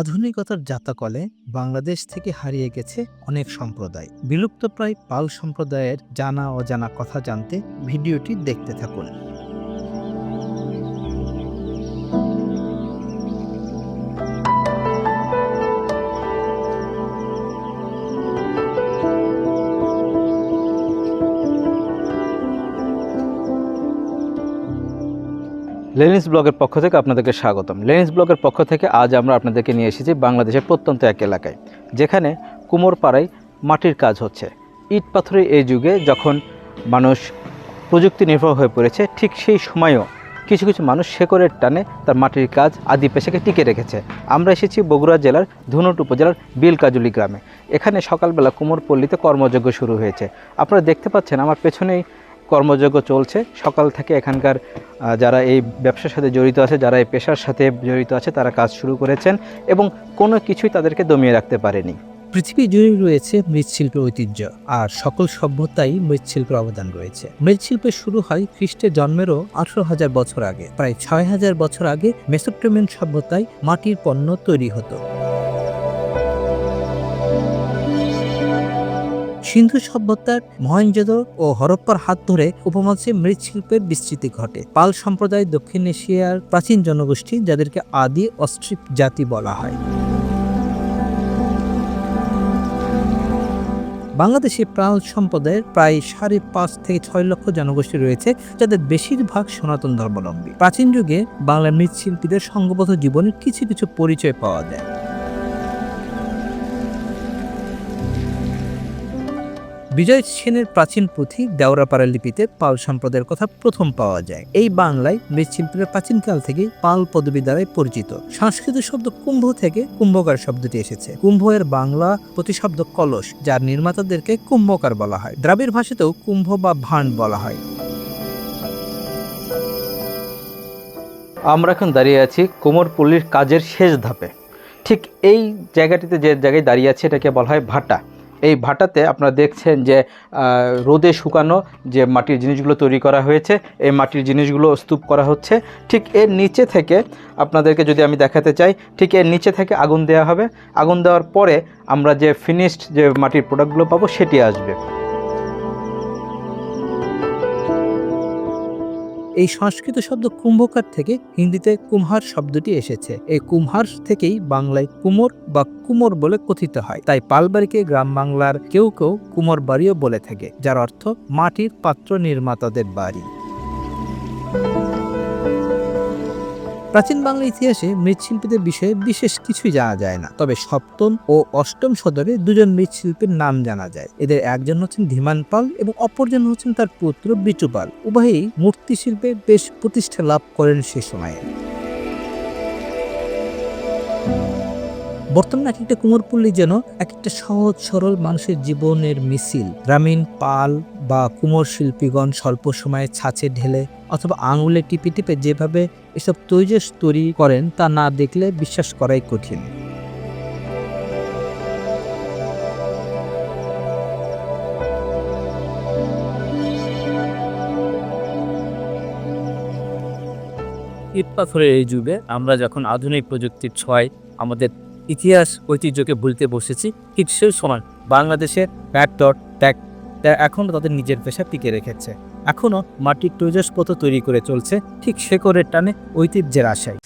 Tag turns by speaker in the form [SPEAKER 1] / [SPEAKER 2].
[SPEAKER 1] আধুনিকতার জাতাকলে বাংলাদেশ থেকে হারিয়ে গেছে অনেক সম্প্রদায়। বিলুপ্তপ্রায় পাল সম্প্রদায়ের জানা অজানা কথা জানতে ভিডিওটি দেখতে থাকুন।
[SPEAKER 2] লেনিস ব্লগের পক্ষ থেকে আপনাদেরকে স্বাগতম। লেনিস ব্লগের পক্ষ থেকে আজ আমরা আপনাদেরকে নিয়ে এসেছি বাংলাদেশের প্রত্যন্ত এক এলাকায়, যেখানে কুমোরপাড়ায় মাটির কাজ হচ্ছে। ইট পাথরের এই যুগে যখন মানুষ প্রযুক্তি নির্ভর হয়ে পড়েছে, ঠিক সেই সময়ও কিছু কিছু মানুষ শেকড়ের টানে তার মাটির কাজ আদি পেশাকে টিকে রেখেছে। আমরা এসেছি বগুড়া জেলার ধুনট উপজেলার বিলকাজুলি গ্রামে। এখানে সকালবেলা কুমোরপল্লীতে কর্মযজ্ঞ শুরু হয়েছে। আপনারা দেখতে পাচ্ছেন আমার পেছনেই কর্মযজ্ঞ চলছে। সকাল থেকে এখানকার যারা এই ব্যবসার সাথে জড়িত আছে, যারা এই পেশার সাথে জড়িত আছে, তারা কাজ শুরু করেছেন এবং কোনো কিছুই তাদেরকে দমিয়ে রাখতে পারেনি।
[SPEAKER 1] পৃথিবী জুড়ে রয়েছে মৃৎশিল্পের ঐতিহ্য আর সকল সভ্যতাই মৃৎশিল্পের অবদান রয়েছে। মৃৎশিল্পের শুরু হয় খ্রিস্টের জন্মেরও আঠারো হাজার বছর আগে। প্রায় ছয় হাজার বছর আগে মেসোপটেমিয়ান সভ্যতায় মাটির পণ্য তৈরি হতো। সিন্ধু সভ্যতার মহেঞ্জোদড়ো ও হরপ্পার হাত ধরে উপমহাদেশে মৃৎশিল্পের বিস্তৃতি ঘটে। পাল সম্প্রদায় দক্ষিণ এশিয়ার প্রাচীন জনগোষ্ঠী, যাদেরকে আদি অস্ট্রিপ জাতি বলা হয়। বাংলাদেশে প্রাণ সম্প্রদায়ের প্রায় সাড়ে পাঁচ থেকে ছয় লক্ষ জনগোষ্ঠী রয়েছে, যাদের বেশিরভাগ সনাতন ধর্মাবলম্বী। প্রাচীন যুগে বাংলার মৃৎশিল্পীদের সঙ্গবদ্ধ জীবনের কিছু কিছু পরিচয় পাওয়া যায়। বিজয় সেনের প্রাচীন পুঁথি দেওরাপাড়া লিপিতে পাল সম্প্রদায়ের কথা প্রথম পাওয়া যায়। এই বাংলায় মৃৎশিল্পীরা প্রাচীনকাল থেকে পাল পদবী দ্বারাই পরিচিত। সংস্কৃত শব্দ কুম্ভ থেকে কুম্ভকার শব্দটি এসেছে। কুম্ভ এর বাংলা প্রতিশব্দ কলস, যার নির্মাতাদেরকে কুম্ভকার বলা হয়। দ্রাবিড় ভাষাতেও কুম্ভ বা ভান বলা হয়।
[SPEAKER 2] আমরা এখন দাঁড়িয়ে আছি কোমরপল্লীর কাজের শেষ ধাপে। ঠিক এই জায়গাটিতে যে জায়গায় দাঁড়িয়ে আছে, এটাকে বলা হয় ভাটা। এই ভাটাতে আপনারা দেখছেন যে রোদে শুকানো যে মাটির জিনিসগুলো তৈরি করা হয়েছে, এই মাটির জিনিসগুলো স্তূপ করা হচ্ছে। ঠিক এর নিচে থেকে আপনাদেরকে যদি আমি দেখাতে চাই, ঠিক এর নিচে থেকে আগুন দেওয়া হবে। আগুন দেওয়ার পরে আমরা যে ফিনিশড যে মাটির প্রোডাক্টগুলো পাবো, সেটি আসবে।
[SPEAKER 1] এই সংস্কৃত শব্দ কুম্ভকার থেকে হিন্দিতে কুমহার শব্দটি এসেছে। এই কুমহার থেকেই বাংলায় কুমোর বা কুমোর বলে কথিত হয়। তাই পালবাড়িকে গ্রাম বাংলার কেউ কেউ কুমোর বাড়িও বলে থাকে, যার অর্থ মাটির পাত্র নির্মাতাদের বাড়ি। প্রাচীন বাংলা ইতিহাসে মৃৎশিল্পীদের বিষয়ে বিশেষ কিছুই জানা যায় না। তবে সপ্তম ও অষ্টম সদরে দুজন মৃৎশিল্পীর নাম জানা যায়। এদের একজন হচ্ছেন ধীমান পাল এবং অপরজন হচ্ছেন তার পুত্র বিচু পাল। উভয়ই মূর্তি শিল্পে বেশ প্রতিষ্ঠা লাভ করেন সে সময়ে। বর্তমানে এক একটা কুমোরপল্লী যেন এক একটা সহজ সরল মানুষের জীবনের মিছিল। গ্রামীণ পাল বা কুমোর শিল্পীগণ স্বল্প সময়ে ছাঁচে ঢেলে অথবা আঙুলে টিপে টিপে যেভাবে এসব তৈজস তৈরি করেন তা না দেখলে বিশ্বাস করাই কঠিন।
[SPEAKER 3] ইট পাথরের এই যুগে আমরা যখন আধুনিক প্রযুক্তির ছয় আমাদের ইতিহাস ঐতিহ্যকে ভুলতে বসেছি, ঠিক সেই সময় বাংলাদেশের ট্র্যাক্টর ট্যাক এখনও তাদের নিজের পেশা টিকে রেখেছে। এখনও মাটির তৈজসপত্র তৈরি করে চলছে। ঠিক শেকরের টানে ঐতিহ্যের আশায়।